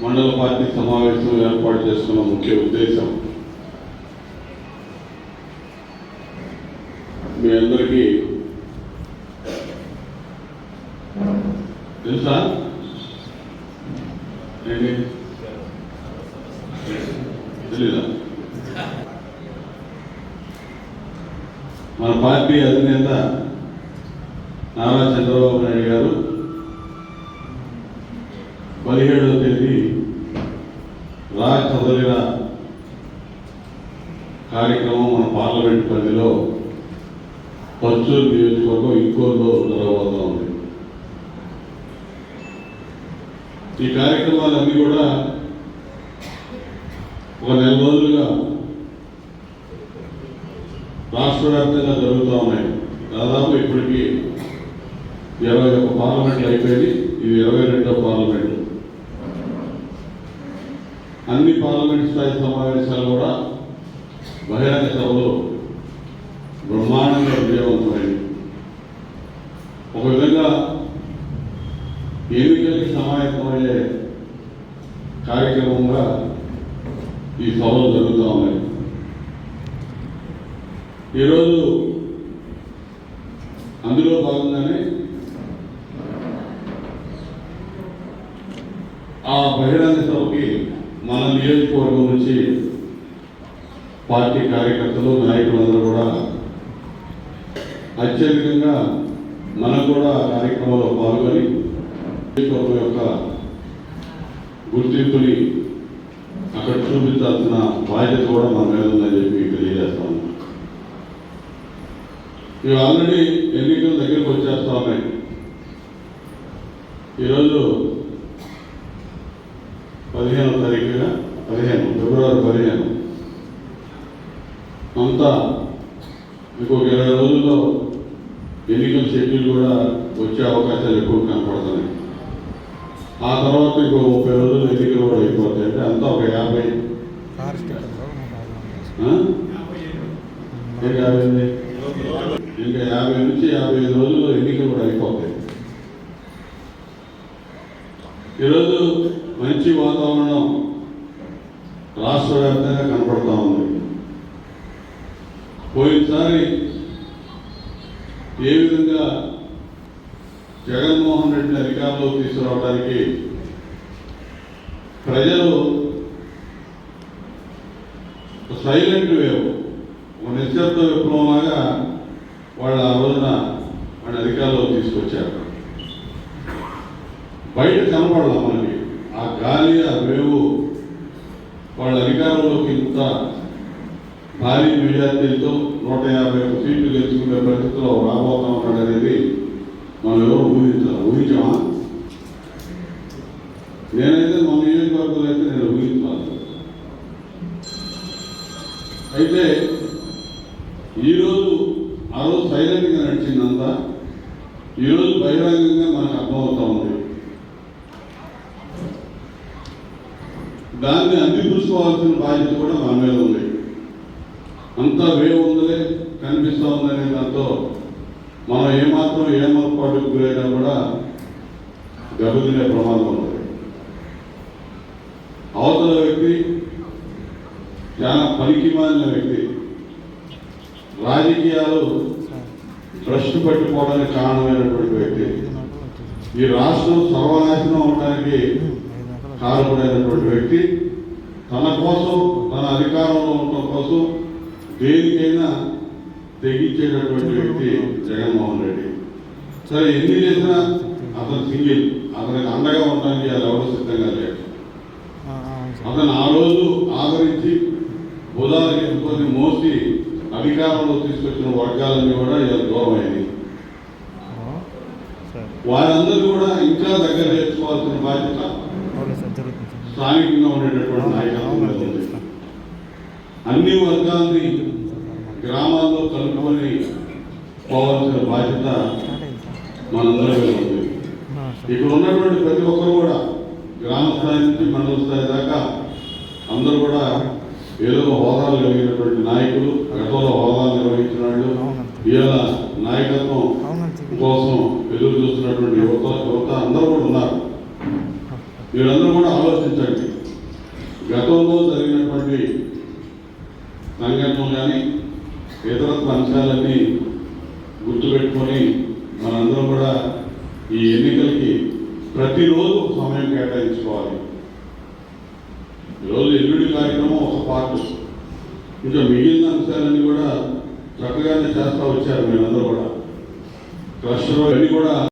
మండల పార్టీ సమావేశం ఏర్పాటు చేసుకున్న ముఖ్య ఉద్దేశం మీ అందరికీ తెలుసా? తెలీదా? మన పార్టీ అధినేత నారా చంద్రబాబు నాయుడు గారు పదిహేడవ తేదీ రా కదలిన కార్యక్రమం మన పార్లమెంట్ పరిధిలో పచ్చూరు నియోజకవర్గం ఇంకోలో జరగబోతా ఉంది. ఈ కార్యక్రమాలన్నీ కూడా ఒక నెల రోజులుగా రాష్ట్ర వ్యాప్తంగా జరుగుతూ ఉన్నాయి. దాదాపు ఇప్పటికీ ఇరవై ఒక పార్లమెంట్లు అయిపోయింది ఇది ఇరవై రెండో పార్లమెంట్ అన్ని పార్లమెంట్ స్థాయి సమావేశాలు కూడా బహిరంగ సభలు బ్రహ్మాండంగా విజయవంతమైంది ఒక విధంగా ఎన్నికలకి సమాయత్తమయ్యే కార్యక్రమంగా ఈ సభలు జరుగుతూ ఉన్నాయి ఈరోజు అందులో భాగంగానే ఆ బహిరంగ సభకి మన నియోజకవర్గం నుంచి పార్టీ కార్యకర్తలు నాయకులందరూ కూడా అత్యధికంగా మనం కూడా కార్యక్రమంలో పాల్గొని నియోజకవర్గం యొక్క గుర్తింపుని అక్కడ చూపించాల్సిన బాధ్యత కూడా మన మీద ఉందని చెప్పి తెలియజేస్తాను ఇవి ఆల్రెడీ ఎన్నికల దగ్గరకు వచ్చేస్తా ఉన్నాయి. ఈరోజు పదిహేను తారీఖున పదిహేను ఫిబ్రవరి పదిహేను. అంతా ఇంకొక ఇరవై రోజుల్లో ఎన్నికల షెడ్యూల్ కూడా వచ్చే అవకాశాలు ఎక్కువ కనపడుతున్నాయి. ఆ తర్వాత ఇంకో ముప్పై రోజులు ఎన్నికలు కూడా అయిపోతాయి. అంటే అంతా ఒక యాభై. ఇంకా యాభై ఇంకా యాభై నుంచి యాభై ఐదు రోజుల్లో ఎన్నికలు కూడా అయిపోతాయి. ఈరోజు రాష్ట్ర వ్యాప్తంగా కనపడతా ఉంది. పోయినసారి ఏ విధంగా జగన్మోహన్ రెడ్డిని అధికారంలోకి తీసుకురావడానికి ప్రజలు సైలెంట్ వేవ్ ఒక నిశ్శబ్ద విప్లవంలాగా వాళ్ళు ఆ రోజున వాళ్ళ అధికారంలోకి తీసుకొచ్చారు. బయట కనపడాల మనకి ఆ గాలి ఆ వేవు వాళ్ళ అధికారంలోకి ఇంత భారీ మెజార్టీలతో నూట యాభై ఒక సీట్లు గెలుచుకునే పరిస్థితిలో రాబోతా ఉన్నాడు అనేది మనం ఎవరు ఊహించాలి ఊహించామా? నేనైతే మా నియోజకవర్గంలో అయితే నేను ఊహించాలి అయితే ఈరోజు ఆ రోజు సైలెంట్గా నడిచిందంతా ఈరోజు బహిరంగంగా మనకు అర్థమవుతా ఉంది. దాన్ని అందిపుచ్చుకోవాల్సిన బాధ్యత కూడా మన మీద ఉంది. అంతా వే ఉందలే కనిపిస్తూ ఉందనే దాంతో మనం ఏమాత్రం ఏమర్పాటుకు గురైనా కూడా దెబ్బతినే ప్రమాదం ఉంది. అవతల వ్యక్తి చాలా పనికి మాలిన వ్యక్తి. రాజకీయాలు ట్రస్ట్ పట్టుకోవడానికి కారణమైనటువంటి వ్యక్తి. ఈ రాష్ట్రం సర్వనాశనం అవడానికి కారణమైనటువంటి వ్యక్తి తన కోసం తన అధికారంలో ఉండటం కోసం దేనికైనా తెగించేటటువంటి వ్యక్తి జగన్మోహన్ రెడ్డి. సరే ఎన్ని చేసినా అతను సింగిల్. అతనికి అండగా ఉండడానికి అది ఎవరు సిద్ధంగా లేడు అతను ఆ రోజు ఆదరించి బుధాలు ఎత్తుకొని మోసి అధికారంలో తీసుకొచ్చిన వర్గాలన్నీ కూడా ఇలా దూరం అయింది. వారందరూ కూడా ఇంకా దగ్గర తెచ్చుకోవాల్సిన బాధ్యత స్థానికంగా ఉండేటటువంటి నాయకత్వం అన్ని వర్గాల్ని గ్రామాల్లో కలుపుకొని పోవాల్సిన బాధ్యత మనందరి ఉంది. ఇక్కడ ఉన్నటువంటి ప్రతి ఒక్కరు కూడా గ్రామ స్థాయి నుంచి మండల స్థాయి దాకా అందరూ కూడా ఏదో హోదాలు కలిగినటువంటి నాయకులు గతంలో హోదాలు నిర్వహించిన వాళ్ళు ఇవాళ నాయకత్వం కోసం ఎదురు చూస్తున్నటువంటి యువత యువత అందరూ కూడా ఉన్నారు. మీరందరూ కూడా ఆలోచించండి. గతంలో జరిగినటువంటి సంఘటనలు కానీ ఇతరత్వ అంశాలన్నీ గుర్తుపెట్టుకొని మనందరం కూడా ఈ ఎన్నికలకి ప్రతిరోజు సమయం కేటాయించుకోవాలి. ఈరోజు ఎల్లుడి కార్యక్రమం ఒక పార్ట్. ఇంకా మిగిలిన అంశాలన్నీ కూడా చక్కగానే చేస్తూ వచ్చారు మీరందరూ కూడా. క్లస్టర్ అన్నీ కూడా